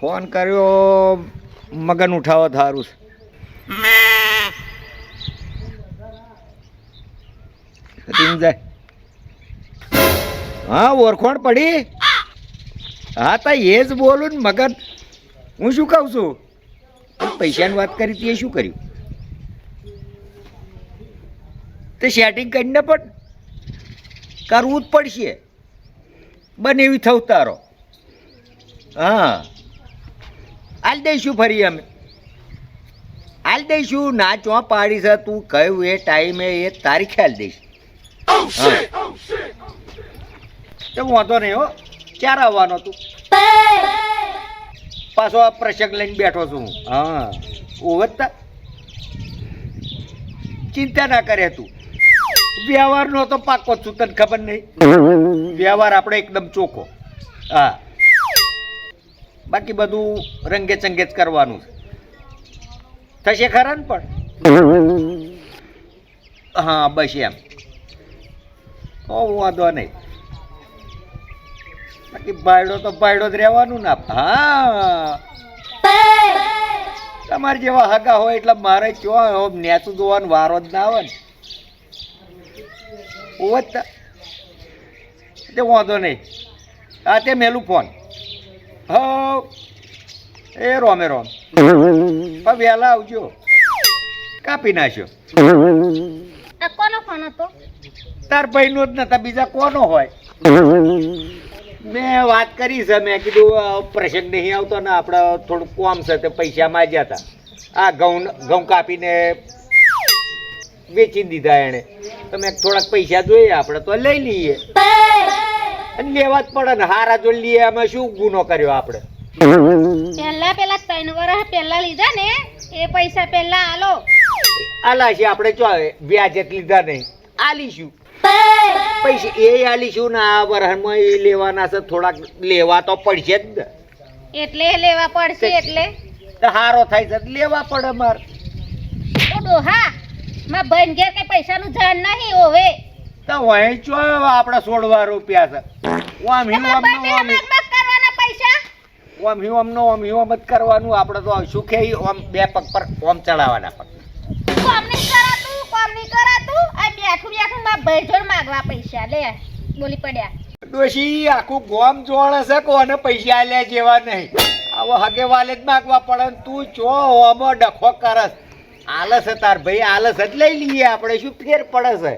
Phone કર્યો, મગન ઉઠાવો થારું છે. હા ઓળખોણ પડી? હા, તા એ જ બોલું ને મગન. હું શું કહું છું? પૈસાની વાત કરી તે શું કર્યું? તે સેટિંગ કરીને પણ કરવું જ પડશે. બને એવી થવું તારો હા. હાલ દઈશું ફરી અમે? હાલ દઈશું ના, ચો પાડી છે તું કયું એ ટાઈમે એ તારીખે હાલ દઈશ. તો વાંધો નહીં હો. ક્યારે આવવાનો તું? પાછો આ પ્રસંગ લઈને બેઠો છું હું. હા. ઓવતતા ચિંતા ના કરે તું. વ્યવહારનો તો પાકો છું, તને ખબર નહીં? વ્યવહાર આપણે એકદમ ચોખ્ખો. હા. બાકી બધું રંગે ચંગે જ કરવાનું છે. થશે ખરા ને પણ? હા, બસ એમ. તો વાંધો નહીં. બાકી ભાયડો તો ભાયડો જ રહેવાનું ને હા. તમારે જેવા હગા હોય એટલે મારે ચો નેચું જોવાનું વારો જ ના આવે ને. ઓવ જ તે. વાંધો નહીં. આ તે મેલું ફોન. હ એ રોમે રોમ. હવે વહેલા આવજો. કાપી નાખ્યો. આ કોનો ફોન હતો? તાર ભાઈનો જ નતા બીજા કોનો હોય? મેં વાત કરી છે મેં કીધું પ્રસંગ નહીં આવતો ને આપણે થોડું કોમ છે તે પૈસા માજ્યા હતા આ ઘઉં ઘઉં કાપીને વેચી દીધા એણે. તો મેં થોડાક પૈસા જોઈએ આપણે તો લઈ લઈએ. અને લેવા જ પડે ને હારા જો લઈએ અમે શું ગુનો કર્યો આપણે? પહેલા પેલા ત્રણ વર્ષ પહેલા લીધા ને એ પૈસા પહેલા આલો. આલા છે આપણે જો વ્યાજ જ લીધા નહીં. આલીશું. પૈસા એ આલીશું ને આ વરહનમાં એ લેવાના છે થોડાક લેવા તો પડશે જ ને. એટલે લેવા પડશે એટલે. તો હારો થાય છે લેવા પડે માર ઓ ડોહા માં ભાઈ ઘેર કઈ પૈસાનું જાણ નહીં હોવે. તો વહી ચો આપણે સોળવા રૂપિયા છે? ઓમ હિમ ઓમ નો ઓમ ઓમ હિમ ઓમ નો ઓમ હિમ જ કરવાનું આપણે તો સુખે ઓમ બે પગ પર ઓમ ચડાવવાના પગ. કોમ નહીં કરાતું કોમ નહીં કરાતું આ બેઠું બેઠું માં ભાઈ જોડ માગવા પૈસા લે બોલી પડ્યા. ડોશી આખું ગોમ જોડે છે કોને પૈસા આલ્યા જેવા નહીં. આવો હગે વાલે જ માગવા પડે તું ચો ઓમો ડખો કરસ. આલસ તાર ભાઈ આલસ જ લઈ લઈએ આપણે શું ફેર પડે છે?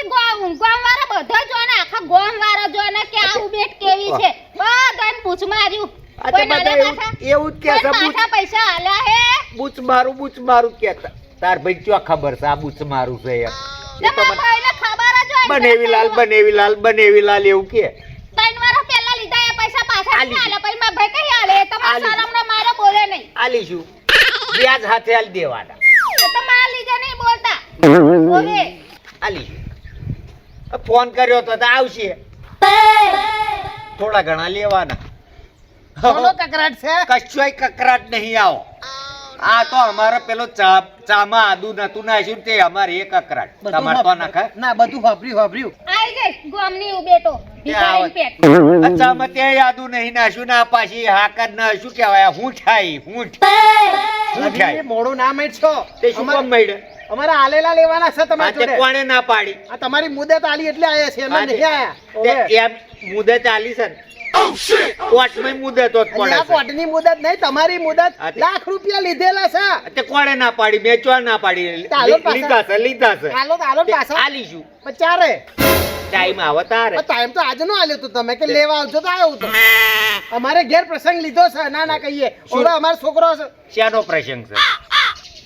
આખી ગોમ ગોમ વાળા બધા જો ને આખા ગોમ વાળા જો ને કે આ ઉબેટ કેવી છે? બધાને પૂછ માર્યું. કોઈ બધા નાના એવું જ કે કોઈ પૈસા આલ્યા હે? બૂચ મારું બૂચ મારું કેતા તાર ભાઈ ચો ખબર છે આ બૂચ મારું છે એમ? એ તો તમારા મને ભાઈને ખબર જ હોય ને બનેવી લાલ બનેવી લાલ બનેવી લાલ એવું કે. ત્રણ વર્ષ પહેલા લીધા એ પૈસા પાછા આલી. નહીં પછી મારા ભાઈ કઈ આલે? તમારા આલી. શરમનો મારો બોલે નહીં. આલીશું વ્યાજ હાથે આલી દેવાના. તમારા લીધે નહીં બોલતા. આલીશું ફોન કર્યો તો તો આવશે. થોડા ઘણા લેવાના. કોનો કકરાટ છે? કશોય કકરાટ નહીં આવો. આ તો અમારે પેલો ચા ચામાં આદુ નતું નાખ્યું તે અમારે એક કકરાટ. બધું તમારે તો નાખે? ના બધું વાપર્યું વાપર્યું. આઈ ગઈ ગોમની ઉબેટો ચામાં તે આદુ નહીં નાખ્યું ના પાછી હાકર ના શું કહેવાય? હું ઠાઈ હું ઠાઈ મોડું ના મેળશો તે શું કામ મળ્યા અમારે આલેલા લેવાના છે તમારી જોડે. કોણે ના પાડી? આ તમારી મુદત આલી એટલે આયા છે આ નહીં આયા. એમ મુદત આલી છે ને. મુદત પડે આ મુદત નહીં તમારી મુદત લાખ રૂપિયા લીધેલા છે. તે કોણે ના પાડી? મેં ચો ના પાડી. ચાલો લી- પાછા. લીધા છે લીધા છે. હાલો તો હાલો પાછા આલીશું પણ ચારે. ટાઈમ આવે તારે. ટાઈમ તો આજનો આલ્યો તો તમે કે લેવા આવજો તો આવ્યો તો. અમારે ઘેર પ્રસંગ લીધો છે ના ના કહીએ. ઓલો અમારો છોકરો છે. શેનો પ્રસંગ છે?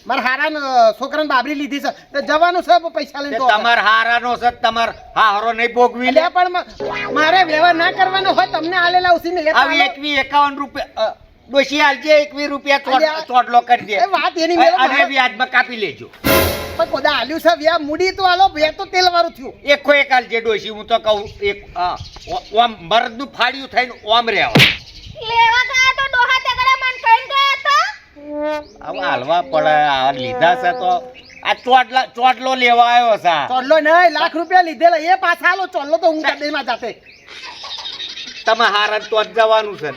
મારા હારા છોકરાને બાબરી લીધી છે. તો જવાનું છે પૈસા લઈને તો તમાર હારાનો છે તમાર હારો નહીં ભોગવી લે. પણ મારે વ્યવહાર ના કરવાનો હોય તમને આલેલા ઉસીને લેતા આવી. એકવી એકાવન રૂપિયા ડોશી હાલજે એકવી રૂપિયા. ચોટલો કરી દે એ વાત એની અને વ્યાજમાં કાપી લેજો. પણ કોદા આલ્યું છે વ્યા મૂડી તો આલો બે તો તેલ વાળું થયું. એકો એક આલજે ડોશી હું તો કહું એક ઓમ મરદનું ફાડ્યું થઈને ઓમ રહેવા. લેવા ગયા તો ડોહા તેગડા મન કઈ ગયા હતા? હવે હાલવા પડે આ લીધા છે તો. આ ચોટલા ચોટલો લેવા આવ્યો છે. ચોટલો નહીં લાખ રૂપિયા લીધેલા. એ પાછા આલો ચોટલો તો હું કદેમાં જાતે તમે હારા તો જ જવાનું છે.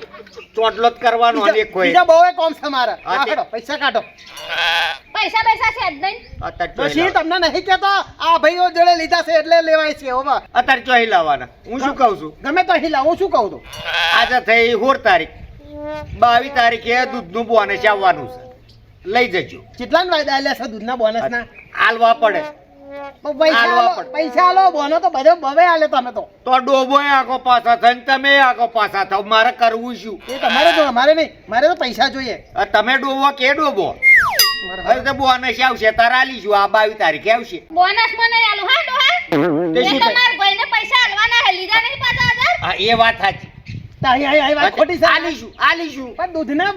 ચોટલો જ કરવાનો અને કોઈ બીજા બહુ કોમ છે મારા. કાઢો પૈસા કાઢો. પૈસા પૈસા છે જ નહીં. અત્યારે ડોશી તમને નહીં કેતો આ ભાઈઓ જોડે લીધા છે એટલે લેવાય છે હોવા અત્યારે ચોહી લાવવાના. હું શું કહું છું? ગમે તો હિલા હું શું કહું છું આજે થઈ હોર તારીખ. બાવીસ તારીખે દૂધનું બોનસ આવવાનું છે. લઈ જજો. કેટલા વાયદા આલ્યા છે દૂધના બોનસ ના? આલવા પડે. પૈસા આલવા આલો પડે. પૈસા આલો બોનો તો બધે બવે આલે તમે તો. તો ડોબો આગો પાછા થાય તમે આગો પાછા થાવ. મારે કરવું શું? એ તમારે તો અમારે નહીં. મારે તો પૈસા જોઈએ. તમે ડોબો કે ડોબો? હવે તો બોનસ આવશે તારે આલીશું આ બાવીસ તારીખે આવશે. બોનસ મને આલું હા ડોહા? તે એ શું તો થાય? મારા ભાઈને પૈસા આલવાના હે લીધા નહીં પાછા હજાર હા એ વાત સાચી. તો અહીં અહીં અહીં વાત ખોટી આલીશું આલીશું. પણ દૂધના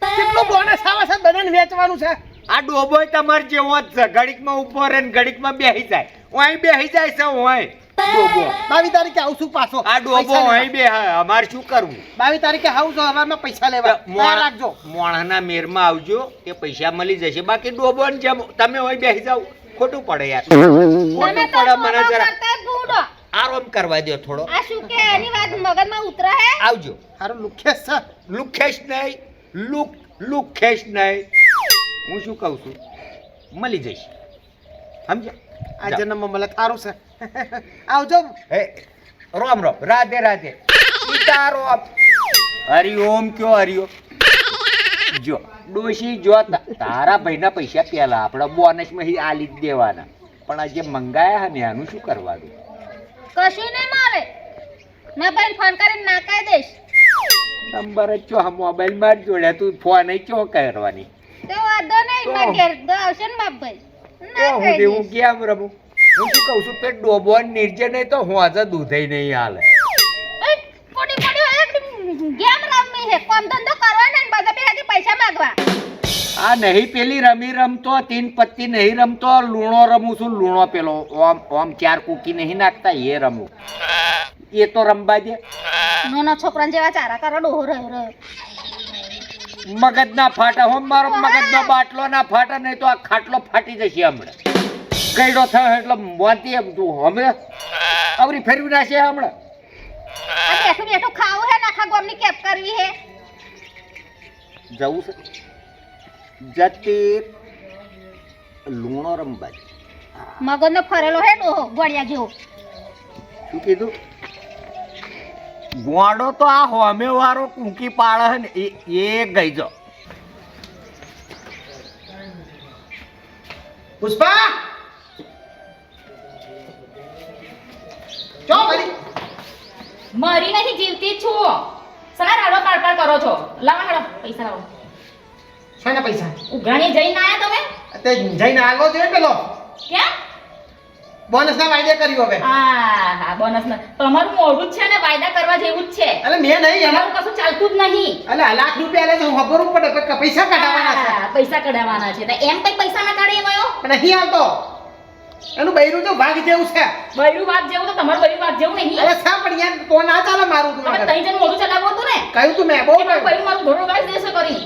કેટલું બોનસ આવે છે? બધાને વેચવાનું છે? આ ડોબો તમારે જેવો જ છે. ઘડીકમાં ઊભો રહે ને ઘડીકમાં બેસી જાય. હું અહીં જાય છે હું ડોબો. બાવીસ તારીખે આવશું પાછો. આ ડોબો અહીં બે અમારે શું કરવું? બાવીસ તારીખે આવજો હવારમાં પૈસા લેવા. તૈયાર રાખજો. મોણાના મેરમાં આવજો તે પૈસા મળી જશે. બાકી ડોબો ને જેમ તમે બેસી જાવ ખોટું પડે યાર. ખોટું પડે મને જરા આરામ કરવા દો થોડો. આ શું કે એની વાત મગજમાં ઉતરે હે? આવજો. હારો લુખેશ સર લુખેશ નહીં. લુક લુખેશ નહીં. હું શું કહું છું? મળી જઈશ. સમજ્યા? આ જન્મ મળે તારું છે. આવજો. હે રોમ રોમ. રાધે રાધે. સીતારામ હરિઓમ કયો હરિઓમ જો ડોશી જો તારા ભાઈના પૈસા પેલા આપણા બોનસમાં આલી જ દેવાના. પણ આ જે મંગાયા હે ને આનું શું કરવાનું? કશું નહીં મારે. મેં ભાઈ ફોન કરીને ના કહી દઈશ. નંબર જ ચો મોબાઈલમાં જોડે. તું ફોન જ ચો કરવાની? તો વાંધો નહીં. મારા ઘેર તો આવશે ને બાપ ભાઈ ના હું દઈશ. કેમ રમું? હું શું કહું છું કે ડોબો નિર્જે નહીં તો હું આજે દૂધે નહીં હાલે. એકદમ ગેમ રમી હે કોમ ધંધો કરવાનો ને બધા ભેગા પૈસા માંગવા. આ નહીં પેલી રમી રમતો તીન પત્તી નહીં રમતો લૂણો રમું છું લૂણો પેલો ઓમ ઓમ ચાર કૂકી નહીં નાખતા એ રમું. એ તો રમવા દે. નાના છોકરા જેવા ચારા કરો ડોહો રહ્યો રહ્યો. મગજ ના ફાટા હો મારો મગજ નો બાટલો ના ફાટા નહીં તો આ ખાટલો ફાટી જશે હમણાં. કઈડો થયો એટલે મોતી એમ તું હમે? અવરી ફેરવી નાખે હમણાં. બેઠું બેઠું ખાવું હે નાખા ગામની કેપ કરવી હે. જવું છે. જતી લુણો રમવા દે. મગજનો ફરેલો હે ડોહો ગોળિયા જેવો. શું કીધું? ગોડો તો આ હોમે વાળો કુંકી પાડે હે ને એ એ ગઈ જો પુષ્પા! ચો મારી? મરી નહીં જીવતી છું. સારા રાડો પાડ પાડ કરો છો. લાવો હાડો પૈસા લાવો. શાના પૈસા? ઉઘરાણી જઈને આયા તમે? તે જઈને આગો છે પેલો. ક્યાં બોનસ ના વાયદે કર્યો હવે. હા હા બોનસ ના તમારું મોઢું જ છે ને વાયદા કરવા જેવું જ છે. એટલે મેં નહીં તમારું કશું ચાલતું જ નહીં. એટલે લાખ રૂપિયા લે તો ખબર પડે? કે પૈસા કઢાવવાના છે? પૈસા કઢાવવાના છે. એમ કઈ પૈસા ના કાઢે એમ આવ્યો નહીં આવતો એનું બૈરું તો ભાગ જેવું છે. બૈરું વાત જેવું તો તમારું બૈરું વાત જેવું નહીં. અરે સા પણ યાર તો ના ચાલે મારું તું તમે. તઈ જન મોઢું ચલાવો હતું ને. કહ્યું તું મેં? બહુ. બૈરું મારું ઘોડો ગાઈ દેશે કરી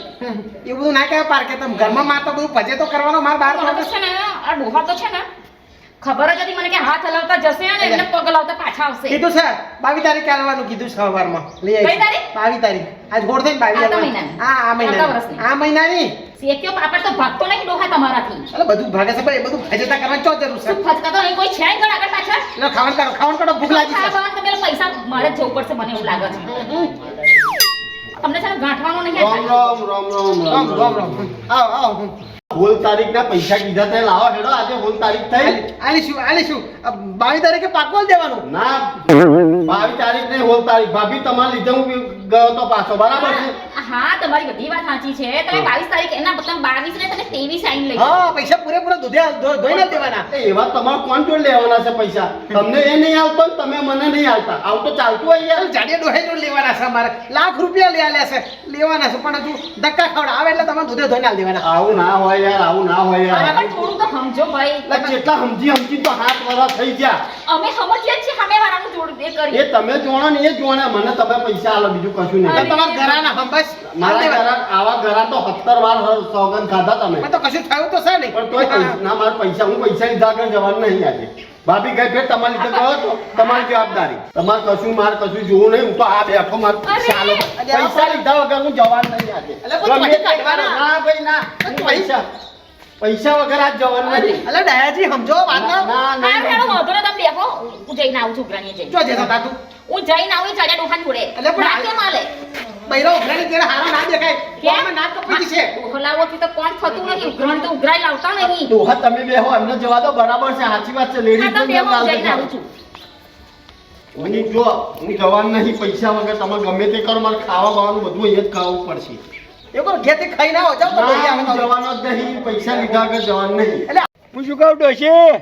એવું બધું ના કહેવાય પાર કે તમે ઘરમાં માતા બધું ભજે તો કરવાનો માર બહાર આ તો છે ને આ ડોહા તો છે ને ખબર જ હતી મને કે હાથ હલાવતા જશે અને એમને પગ હલાવતા પાછા આવશે. કીધું છે બાવીસ તારીખે આવવાનું કીધું છે સવારમાં. લઈ આવી. તારીખ? બાવીસ તારીખ. આજ ગોળ થઈને. મહિનાની? હા આ મહિનાની. વર્ષની? આ મહિનાની? શેક્યો પાપડ તો ભાગતો નહીં ડોહા તમારાથી. એટલે બધું ભાગે છે એ બધું ભજેતા કરવા ચો જરૂર છે? શું તો નહીં? કોઈ છે નહીં આગળ પાછળ? એટલે ખાવાનું કરો ખાવાનું કરો ભૂખ લાગી છે. બાવાનું તો પેલા પૈસા મારે જ જવું પડશે મને એવું લાગે છે. તમને છે ને ગાંઠવાનું નહીં રામ રામ રામ રામ રામ રામ. રામ આવ આવ. હોલ તારીખ ના પૈસા કીધા તે લાવો હેડો આજે હોલ તારીખ થઈ. આલીશું આલીશું. બાવી તારીખે પાકવા દેવાનું. ના બાવીસ તારીખ ને હોલ તારીખ. ભાભી તમારે લીધે હું ગયો તો પાછો બરાબર છે? હા તમારી બધી વાત સાચી છે. તમે બાવીસ તારીખ એના મતલબ 22 ને તમે 23 સાઈન લઈ હા પૈસા પૂરેપૂરા દૂધે ધોઈને દેવાના. એવા તમારે કોણ જોડ લેવાના છે પૈસા? તમને એ નહીં આવતો તમે મને નહીં આવતા. આવું તો ચાલતું હોય યાર. જાડે ડોહે જોડ લેવાના છે અમારે. લાખ રૂપિયા લે આલ્યા છે. લેવાના છે પણ તું ધક્કા ખવડ આવે એટલે તમે દૂધે ધોઈને આલી દેવાના. આવું ના હોય યાર આવું ના હોય યાર. બરાબર થોડું તો સમજો ભાઈ. એટલે જેટલા સમજી સમજી તો હાથ વરા થઈ ગયા. અમે સમજીએ જ છીએ સામે વાળાનું જોડ એ એ કરીએ તમે જોણો ને એ જોણે મને તમે પૈસા આલો બીજું કશું નહીં. તમારા ઘરાના હમ બસ. મારા ઘરા આવા ઘરા તો સત્તર વાર હ- સોગંદ ખાધા તમે. તો કશું થયું તો છે નહીં. પણ તોય ના મારા પૈસા હું પૈસા લીધા આગળ જવાનું નહીં આજે. ભાભી ગઈ ફેર તમારી રીતે ગયો તો તમારી જવાબદારી. તમારે કશું માર કશું જોવું નહીં. હું તો આ બેઠો માર ચાલો. પૈસા લીધા વગર હું જવાનું નહીં આજે. ના ભાઈ ના. પૈસા પૈસા વગર આજ જવાનું નહીં. અલે દયાજી સમજો વાત ના ના ના હેડો વાંધો નહીં, તમે બેહો. હું જઈને આવું છું ઉઘરાણીએ જઈને. જો જે તું. હું જઈને આવું ચડ્યા ડોહાન જોડે. એટલે પણ આ- કેમ હાલે બૈરો ઉઘરાણી તેરે હારો ના દેખાય. કોણમાં નાક કપાઈ છે. ડોહો લાવોથી તો કોણ થતું નહીં? ઉઘરાણ તો ઉઘરાઈ લાવતા નહીં. ડોહા તમે બેહો એમને જવા દો બરાબર છે સાચી વાત છે લેડી તો બેહો હું જઈને આવું છું. હું જો હું જવાન નહીં પૈસા વગર તમે ગમે તે કરો મારે ખાવા બાવાનું બધું અહીંયા જ ખાવું પડશે. એ કોઈ ખાઈ ના જાવ તો ના, આવે જવાનો જ નહીં પૈસા લીધા કે જવાનું નહીં. એટલે હું શું કહું ડોશી?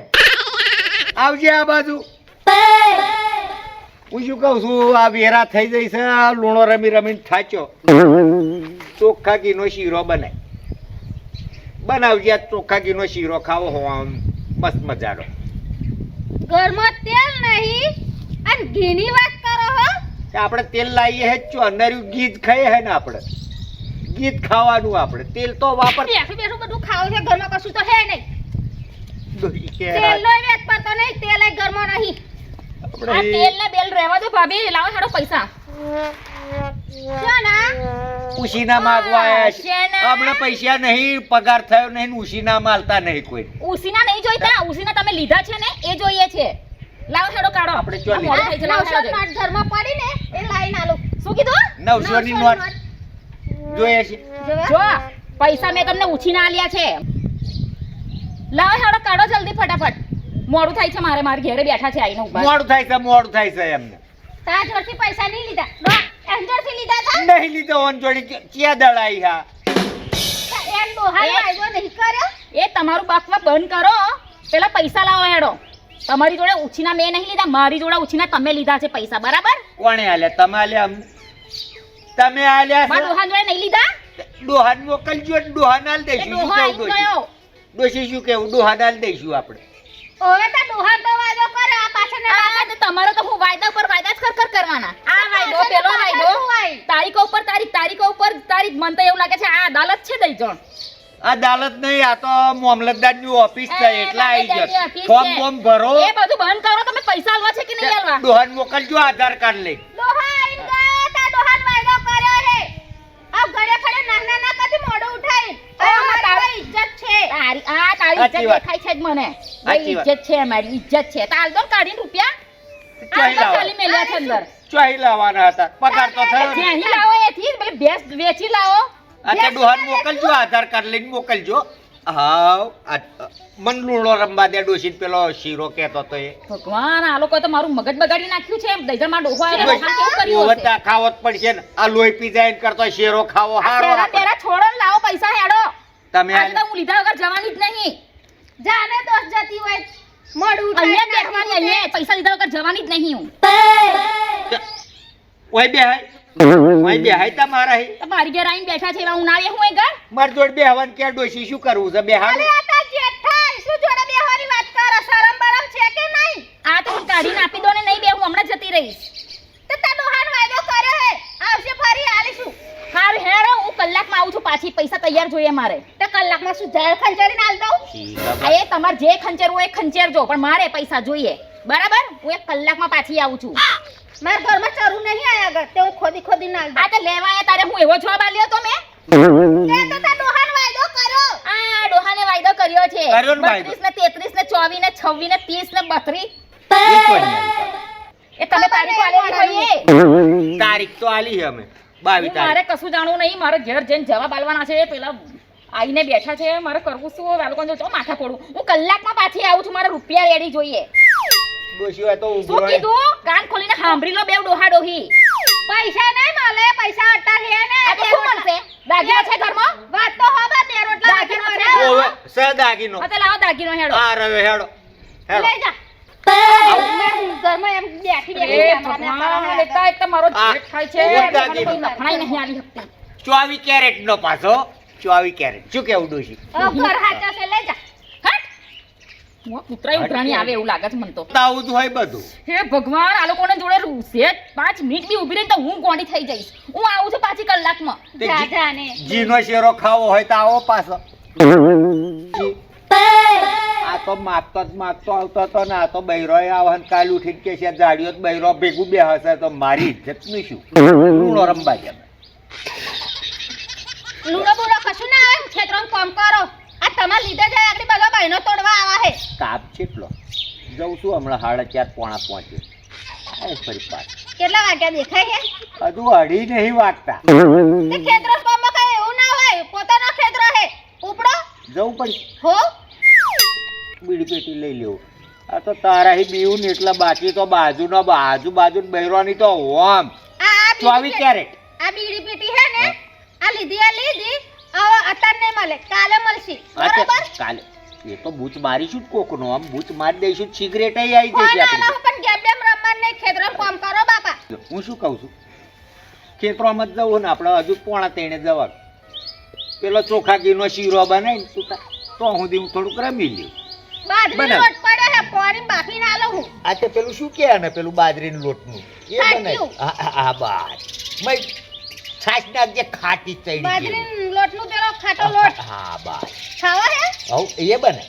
આવજે આ બાજુ. હું શું કહું છું આ વેરા થઈ જઈ છે લૂણો રમી રમીને થાચ્યો. ચોખ્ખા ઘીનો શીરો બનાય બનાવજે ચોખ્ખા ઘીનો શીરો ખાવો હો આમ મસ્ત મજાનો. ઘરમાં તેલ નહીં અને ઘીની વાત કરો હો. આપણે તેલ લાવીએ હે ચો અંદર્યું ઘી જ ખાઈએ હે ને આપણે. ઘી જ ખાવાનું આપણે. તેલ તો વાપર બેસું બેઠું બધું ખાવ છે ઘરમાં કશું તો હે નહીં. તેલ નો વેચ પડતો નહીં તેલ ઘરમાં નહીં. આ આપણે. તેલ ને બેલ રહેવા દો ભાભી લાવો હેડો પૈસા. શું ના ઉશીના માંગવા આયા છે. આપણે પૈસા નહીં પગાર થયો નહીં ને ઉશીના માલતા નહીં કોઈ. ઉસીના નહીં જોઈતા ઉસીના તમે લીધા છે ને એ જોઈએ છે. લાવો હેડો કાઢો. આપણે ચો આ મોડું થઈ છે, લાવો જલ્દી. નોટ ઘરમાં પડી ને એ લાઈન આલો. શું કીધું? નવસો ની નોટ. જોઈએ છે. જો પૈસા મેં તમને ઉછીના આલ્યા છે. લાવો હેડો કાઢો જલ્દી ફટાફટ. મોડું થાય છે મારે મારા ઘેરે બેઠા છે આઈને ઊભા મોડું થાય છે મોડું થાય છે એમને. તારા જોડથી પૈસા નહીં લીધા. જોડથી લીધા હતા? નહીં લીધો ઓન જોડી ચિયા દળાઈ હા? એમ ડોહાનો એ- નહીં કર્યો? એ તમારું બાકવા બંધ કરો. પેલા પૈસા લાવો હેડો. તમારી જોડે ઉછીના મેં નહીં લીધા મારી જોડે ઉછીના તમે લીધા છે પૈસા બરાબર? કોણે આલ્યા? તમે આલ્યા તમે આલ્યા મારા ડોહાન જોડે નહીં લીધા? ડોહાન મોકલજો ને ડોહાન આલ દઈશું. શું ડોહા કેવું ગયો. ડોશી શું કેવું? ડોહાન આલ દઈશું આપણે. હવે તો ડોહા તો વાયદો કરે આ પાછળ ને તો તમારો તો હું વાયદા ઉપર વાયદા જ કર કર કરવાના. આ વાયદો પેલો વાયદો. તારીખ ઉપર તારીખ તારીખ ઉપર તારીખ મન તો એવું લાગે છે આ અદાલત છે દઈ જણ. અદાલત નહીં આ તો મામલતદારની ઓફિસ છે એટલે આવી જશે. ફોર્મ બોમ ભરો. એ બધું બંધ કરો તમે પૈસા આલવા છે કે નહીં આલવા? ડોહાન મોકલજો આધાર કાર્ડ લઈ. ડોહા આઈ ગયા તા ડોહાનો વાયદો કર્યો હે આ ઘરે ખડે નાના ના કદી મોડો ઉઠાઈ તારી આ તારી ઇજ્જત દેખાય છે જ મને. ઇજ્જત છે મારી ઇજ્જત છે. તાલ દો કાઢી રૂપિયા. આ તો ખાલી મેલ્યા છે અંદર. ચોહી લાવવાના હતા. પગાર તો થયો ને. લાવો એથી પેલી ભેંસ વેચી લાવો. આ તે મોકલજો આધાર કાર્ડ લઈને મોકલજો. હાવ મન લૂણો રમવા દે પેલો શીરો કેતો તો એ. ભગવાન આ લોકો તો મારું મગજ બગાડી નાખ્યું છે. દઈજણમાં ડોહો આવ્યો કેવું કર્યું પડશે ને. આ લોહી પી જાય કરતો શેરો ખાવો હારો તેરા છોડો લાવો પૈસા હેડો. તમે આજે તો હું લીધા વગર જવાની જ નહીં. જાને દોસ્ત જતી હોય. મોઢું અહીંયા બેઠવાની અહીંયા પૈસા લીધા વગર જવાની જ નહીં હું. ઓય બે હાય ઓય બે હાય તમારા હે. તમારી મારી ઘેર આઈને બેઠા છે એવા હું ના હું એ ઘર? માર જોડ બે હવન કે ડોશી? શું કરવું છે? બે હાલ અરે આતા જેઠાઈ શું જોડે બેહવાની વાત કર? શરમ બરમ છે કે નહીં? આ તો હું કાઢીને આપી દો ને નહીં બે હું હમણાં જ જતી રહીશ. તો તા ડોહાનો વાયદો કર્યો હે. આવશે ફરી આલીશું. હાર હેડો હું કલાકમાં આવું છું પાછી. પૈસા તૈયાર જોઈએ મારે. તો કલાકમાં શું ઝાડ ખંચરીને આલ દઉં? આ એ તમારે જે ખંચેર એ ખંચેરજો પણ મારે પૈસા જોઈએ. બરાબર? હું એક કલાકમાં પાછી આવું છું. મારા ઘરમાં ચરું નહીં આયા આગળ. તે હું ખોદી ખોદી નાલ આ તો લેવા તારે. હું એવો જવાબ આલ્યો તો મેં? તે તો તા ડોહાનો વાયદો કર્યો. આ ડોહાને વાયદો કર્યો છે. કર્યો ને વાયદો. 32 ને 33 ને 24 ને 26 ને 30 ને 32 એ ચોહી આલી. એ તમે તારીખો આલેલી હોય એ. તારીખ તો આલી છે અમે બાવીસ મારે તારીખ. કશું જાણવું નહીં મારે ઘેર જઈને જવાબ આલવાના છે પેલા આવીને બેઠા છે મારે કરવું શું હવે આ લોકોને જો માથા પડું હું કલાકમાં પાછી આવું છું મારે રૂપિયા રેડી જોઈએ. ડોશી હોય તો શું ઉભરો કીધું? કાન ખોલીને સાંભળી લો બેવ ડોહા ડોહી. પૈસા નહીં મળે પૈસા અટ્ટા હે ને આ તો શું મળશે દાગીનો છે ઘરમાં? વાત તો હવે બે રોટલા દાગીનો દાગીનો છે? ઓવે, સ હા તો લાવો દાગીનો હેડો. આ રવે હેડો હેડો. લઈ જા. ચોવીસ કેરેટ નો પાછો. ચોવીસ કેરેટ. શું કેવું ડોશી? ઘર હાચા છે લઈ જા. હટ. હું કૂતરાય ઉઘરાણી આવે એવું લાગે છે મને તો. આવું જ હોય બધું. હે ભગવાન આ લોકોને જોડે રૂસે પાંચ મિનિટ બી ઊભી રહી તો હું ગોંડી થઈ જઈશ. હું આવું છું પાછી કલાકમાં. માં જા જી- જા ને જીનો શેરો ખાવો હોય તો આવો પાછો. તો માગતો જ માગતો આવતો હતો ને આ તો બૈરો આવે ને કાલ ઉઠીને કે છે જાડીઓ બૈરો ભેગું બે હશે તો મારી ઇજ્જતનું શું? લૂણો રંબા જેમ લૂડો બૂડો કશું ના આવે ખેતરમાં કામ કરો. આ તમારા લીધે જાય આગળ બધા બહેનો તોડવા આવા હે તાપ કેટલો જઉં છું હમણાં સાડા ચાર પોણા પહોંચે. ફરી પાછ. કેટલા વાગ્યા દેખાય છે? હજુ અઢી નહીં વાગતા. ખેતરો કઈ એવું ના હોય. પોતાના ખેતરો હે ઉપડો. જવું પડશે હો? બીડી પેટી લઈ લેવું આ તો તારા હી બીવું ને એટલે બાકી તો બાજુનો બાજુ બાજુ બૈરોની તો ઓમ ચોવીસ કેરેટ આ બીડી પેટી હે ને આ લીધી આ લીધી હવે અતાર નહીં મળે કાલે મળશે. બરાબર? કાલે એ તો બૂચ મારીશું કોકનો આમ બૂચ મારી દઈશું સિગરેટ આવી જશે આપણે પણ ગેમ બેમ રમવા નહીં ખેતરમાં કામ કરો બાપા. હું શું કહું છું? ખેતરોમાં જ જવું ને આપણે હજુ પોણા તેણે જવાનું. પેલો ચોખા ઘીનો શીરો બનાવીને તો હું હું થોડુંક રમી લઉં. બાજરી લોટ પડે હે આ તે પેલું શું કે ને પેલું બાજરીનું લોટનું? એ બને હા હા, બાસ. છાશ નાખજે ખાટી ચડી જેવું. બાજરી લોટનું પેલો ખાટો લોટ. હા બાસ. ખાવા હે? હવ એ બને.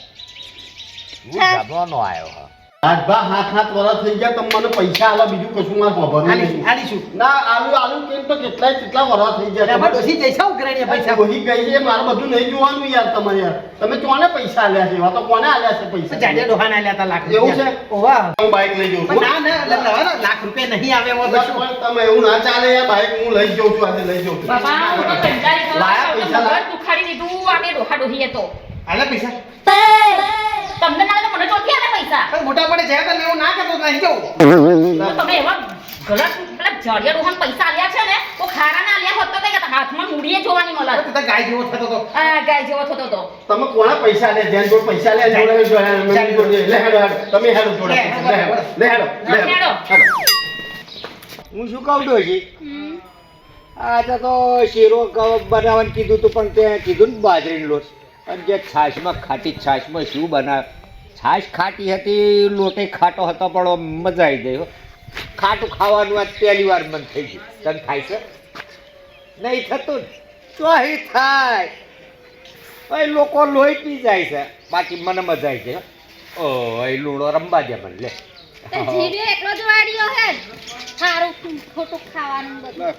હા. જમવાનો આવ્યો હા હાથ હાથ વરસ થઈ ગયા તમે મને પૈસા આલો બીજું કશું મારે ખબર નહીં. આલીશું ના આલુ આલુ કેમ તો કેટલા કેટલા વરસ થઈ ગયા? તમે ડોસી જઈશા ઉઘરાણીએ પૈસા. વહી ગઈ છે મારે બધું નહીં જોવાનું યાર તમારે યાર. તમે કોને પૈસા આલ્યા છે? એવા તો કોને આલ્યા છે પૈસા? જાડિયા ડોહાના આલ્યા તા લાખ એવું છે? ઓવા હું બાઈક લઈ જઉં ના ના લ- લાખ રૂપિયા નહીં આવે એમાં તો શું? તમે એવું ના ચાલે યાર બાઈક હું લઈ જઉં છું આજે લઈ જઉં છું. બાપા હું તો કંટાળી ગયો. લાયા પૈસા લાયા? દુખાડી દીધું બે ડોહા ડોહીએ તો. આલે પૈસા. તમને ના મને ચોથી આલે પૈસા? પણ મોટા પડે છે તો લેવું ના કરતો નહીં જવું. તમે એવા ગલત પેલા જડિયા રોહન પૈસા આલ્યા છે ને તો ખારા ના આલ્યા હોત તો કે હાથમાં મૂડીએ જોવાની મળત તો ગાય જેવો થતો તો. હા ગાય જેવો થતો તો. તમે કોણા પૈસા લે? જેન જોડે પૈસા લે જોડે જોડે લે હેડો હેડો. તમે હેડો જોડે લે, હેડો લે હેડો. હું શું કહું ડોશી આજે તો શીરો બનાવવાનું કીધું તું પણ તે કીધું ને બાજરીનો લોટ. અને જે છાશમાં ખાટી છાશમાં શું બનાવે છાશ ખાટી હતી લોટે ખાટો હતો પણ મજા આવી ગઈ ખાટું ખાવાનું આજ પહેલી વાર મન થઈ ગયું. તને થાય છે? નહીં થતું ચોહી થાય. અહીં લોકો લોહી પી જાય છે. બાકી મને મજા આવી ગઈ હો. ઓ એ લૂણો રમવા દે મને લે.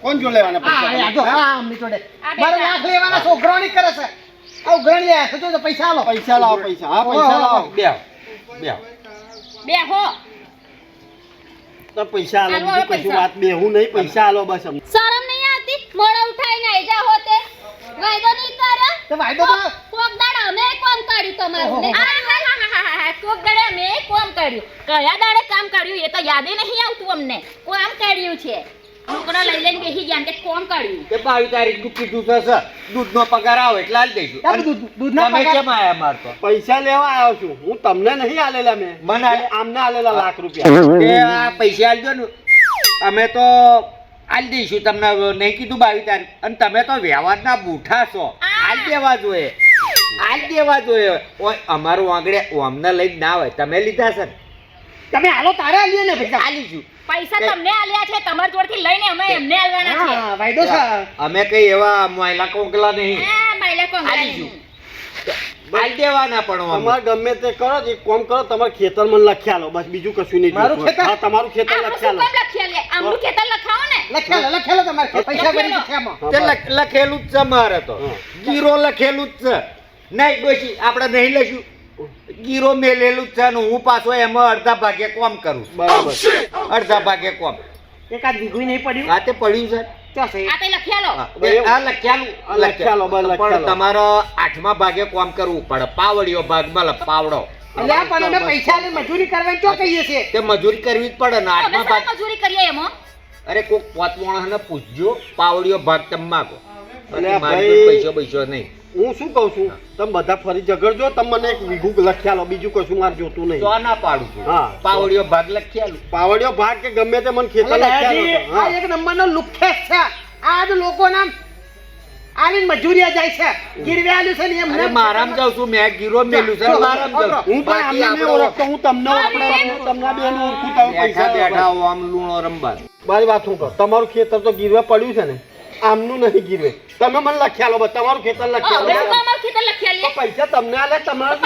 કોણ જો લેવાના છોકરો કરે છે. આ ઉઘરાણી આયા છે તો પૈસા લો પૈસા લાવો પૈસા. હા પૈસા લાવો. બે. બે. બે હો. તો પૈસા આલો બીજું કશું. વાત બેહું નહીં પૈસા આલો બસ શરમ નહીં આવતી? મોડા ઉઠાઈને આઈ જા હોતે વાયદો નહીં કરે. તો વાયદો તો કોક દાડે અમે કોમ કાઢ્યું તમારું. કોક દાડે અમે કોમ કાઢ્યું કયા દાડે કામ કાઢ્યું એ તો યાદે નહીં આવતું અમને. કોમ કાઢ્યું છે. છોકરા લઈ લઈને બેસી ગયા કે કોણ કાઢ્યું? કે બાવીસ તારીખનું કીધું છે સર. દૂધનો પગાર આવે એટલે આલી દઈશું. દૂધ- દૂધના તમે પગાર- કેમ આયા મારતો પૈસા લેવા આવ્યો છું. હું તમને નહીં આલેલા મેં. મને આમને આલેલા લાખ રૂપિયા. એ આ પૈસા આલજો ને. અમે તો આલી દઈશું. તમને નહીં કીધું બાવીસ તારીખ. અને તમે તો વ્યવહારના બૂઠા છો. આલી દેવા જોઈએ. આલી દેવા જોઈએ. ઓય અમારું આંગળે અમને લઈને ના હોય. તમે લીધા છે તમે હાલો તારે આલીએ ને પૈસા. આલીશું. પૈસા તમને આલ્યા છે તમાર જોડથી લઈને અમે એમને આલવાના છે હા વાયદો છે. અમે કઈ એવા માયલા કોંગલા નહીં. હા માયલા કોમ આલીશું આલી દેવાના પણ અમાર ગમે તે કરો એક કોમ કરો તમારે ખેતર મને લખ્યા લો. બસ બીજું કશું નહીં મારું ખેતર? હા તમારું ખેતર લખ્યા લો. કોમ લખ્યા લે? આમનું ખેતર લખાવો ને. લખેલો લખેલો તમારે કે પૈસા ભરી દીધા તે લખેલું જ છે મારે તો. કીરો લખેલું જ છે. નહીં ડોશી આપણે નહીં લખ્યું ગીરો મેલેલું છે ને હું પાછો એમાં અડધા ભાગે કોમ કરું બરાબર. અડધા ભાગે કોમ. એકાદ વીઘું નહીં પડ્યું? આ તે પડ્યું છે. તમારે આઠમા ભાગે કોમ કરવું પડે. પાવડિયો ભાગમાં પાવડો પૈસા મજૂરી કરવાની ચો કહીએ છીએ? તે મજૂરી કરવી જ પડે ને આઠમા ભાગ મજૂરી કરીએ એમાં? અરે કોક પોત પૂછજો. પાવડિયો ભાગ તમે માગો. અને પૈસો પૈસો નહીં. હું શું કહું છું? તમે બધા ફરી ઝઘડજો તમે મને એક વિઘુક લખ્યા લો બીજું કશું મારે જોતું નહીં. તો ના પાડું છું. હા. પાવડિયો ભાગ લખ્યાલું. પાવડિયો ભાગ કે ગમે તે મને ખેતર લખ્યા. આ હા. એક નંબરનો લુખ્ખેસ છે. આ જ લોકોના આવીને મજૂરીએ જાય છે. ગીરવે આલ્યું છે ને એમ ને મારામ જાવ છું મેં ગીરો મેલ્યું છે મારામ જાવ હું પણ આમને નહીં ઓળખતો હું તમને આપણે તમને બેન ઓળખું તમે બેઠા પૈસા બેઠા આમ લૂણો રંબા મારી વાત હું કહું? તમારું ખેતર તો ગીરવે પડ્યું છે ને. આમનું નહીં ગીરવે. તમે મને લખ્યા લો તમારું ખેતર લખ્યા પૈસા તમને આલે તમારે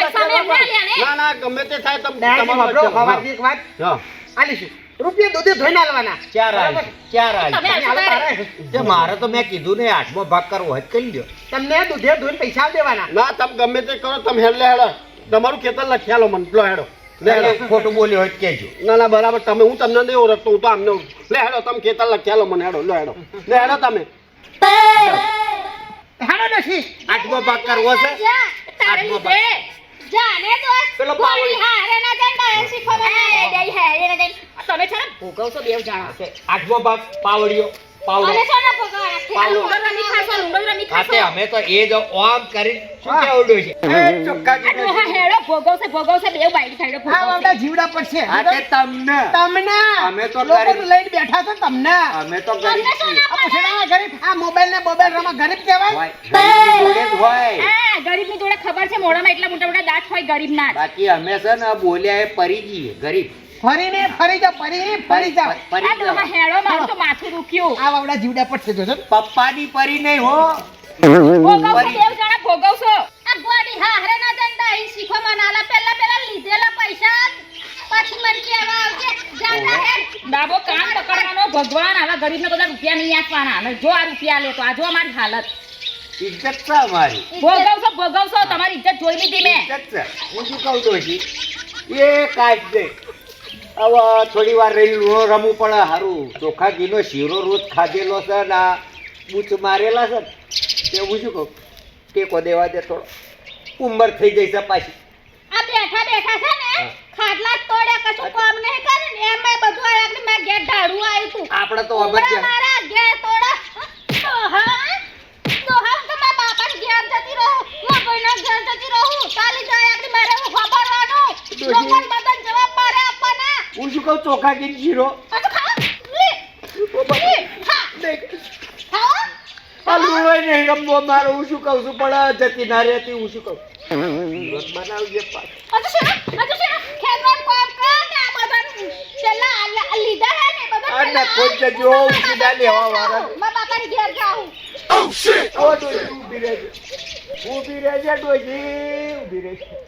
ના ના ગમે તે થાય તમને તમારે એક વાત. આલીશું. રૂપિયા દૂધે ધોઈને આલવાના. ચાર. તે મારે તો મેં કીધું ને આઠમો ભાગ કરવો હોય કરી લ્યો. તમને દૂધે ધોઈને પૈસા દેવાના. ના તમે ગમે તે કરો તમે હેડ લે હેડો. તમારું ખેતર લખ્યા લો મને. લો હેડો. લે હેડો. એટલે ખોટું બોલ્યો હોય તો કહેજો. ના ના બરાબર. તમે હું તમને નહીં ઓળખતો હું તો આમને. લે હેડો તમે ખેતર લખ્યા લો મને હેડો. લો હેડો. લે હેડો તમે. હાલો નથી આઠમો ભાગ કરવો છે. તારે આઠમો લીધે. જાને તો પેલો ગોળી પાવડી. હારે ના જાય ડાયન શીખવા એ દઈ હે દઈ તમે છે ને ભોગવશો બેવ જાણો આઠમો ભાગ પાવડિયો પાવડો અને સોના પકવાના આ લુંડો રમી ખાશો લુંડો રમી હા તે ખાશો અમે તો એ જ ઓમ કરી શું કેવડું છે એ આ ડોહા છે. હેડો ભોગવશે ભોગવશે બે બાઈડ ખાઈડો આ ભોગવશે. બાબડા જીવડા પડશે. હા કે તમને. તમને. અમે તો ગરીબ. લઈને બેઠા છો તમને. અમે તો ગરીબ છીએ. આ ગરીબ આ મોબાઈલ ને મોબાઈલ રમા ગરીબ કહેવાય? હોય. હોય. હા ગરીબની જોડે ખબર છે મોઢામાં એટલા મોટા મોટા દાંત હોય ગરીબ ના બાકી અમે છે ને બોલ્યા એ પરી જઈએ ગરીબ. ફરીને ફરી જાઓ ફરીને ફરી પરી આ ડોહા જાઓ. હેડો મારું તો માથું દુખ્યું. આ બાબડા જીવડા પડશે જોજો પપ્પાની પરી નહીં હો. ભોગવશો પરી. જણા ભોગવશો. આ ગોળી હારે ના જાય ડાયન શીખવા મનાલા. પહેલા પહેલા લીધેલા પૈસા. પછી મને કહેવા આવશે જા જા ડાબો કાન પકડવાનો ભગવાન. આવા ગરીબને બધા રૂપિયા નહીં આપવાના. અને જો આ રૂપિયા લે તો આ જો અમારી હાલત. ઇજ્જત છે અમારી. ભોગવશો ભોગવશો. તમારી ઇજ્જત જોઈ લીધી મેં. ઇજ્જત છે. હું શું કહું છું એ કાઢ દે. હવે થોડી વાર રહી રમું પડે સારું ચોખા ઘીનો શીરો રોજ ખાધેલો છે ને આ બૂચ મારેલા છે તે હું શું કહું? ટેકો દેવા દે થોડો. ઉંમર થઈ જઈ છે પાછી. આ બેઠા બેઠા છે ને ખાટલા તોડ્યા કશું કામ નહીં કરે ને એમાં બધું આગળ મારા ઘેર ઢાળું આવ્યું તું. આપણે તો અમર ઉભરા મારા ઘેર તોડા તો હા તો હા તો મારા બાપાને ઘેર જતી રહું મારા ભાઈના ઘેર જતી રહું કાલે જાય આગળ મારે હું ખબરવાનું ડોશી. લોકોને બધાને જવાબ મારે આપવાના શીરો? આ તો ખાઓ લે. લે. હા. ખાઓ આ લૂણો નહીં રમવો મારો હું શું કહું છું? પણ જતી ના રહેતી હું શું કહું? બનાવજે ઊભી ઊભી રહેજે. ઊભી રહેજે ડોશી ઊભી રહેજે.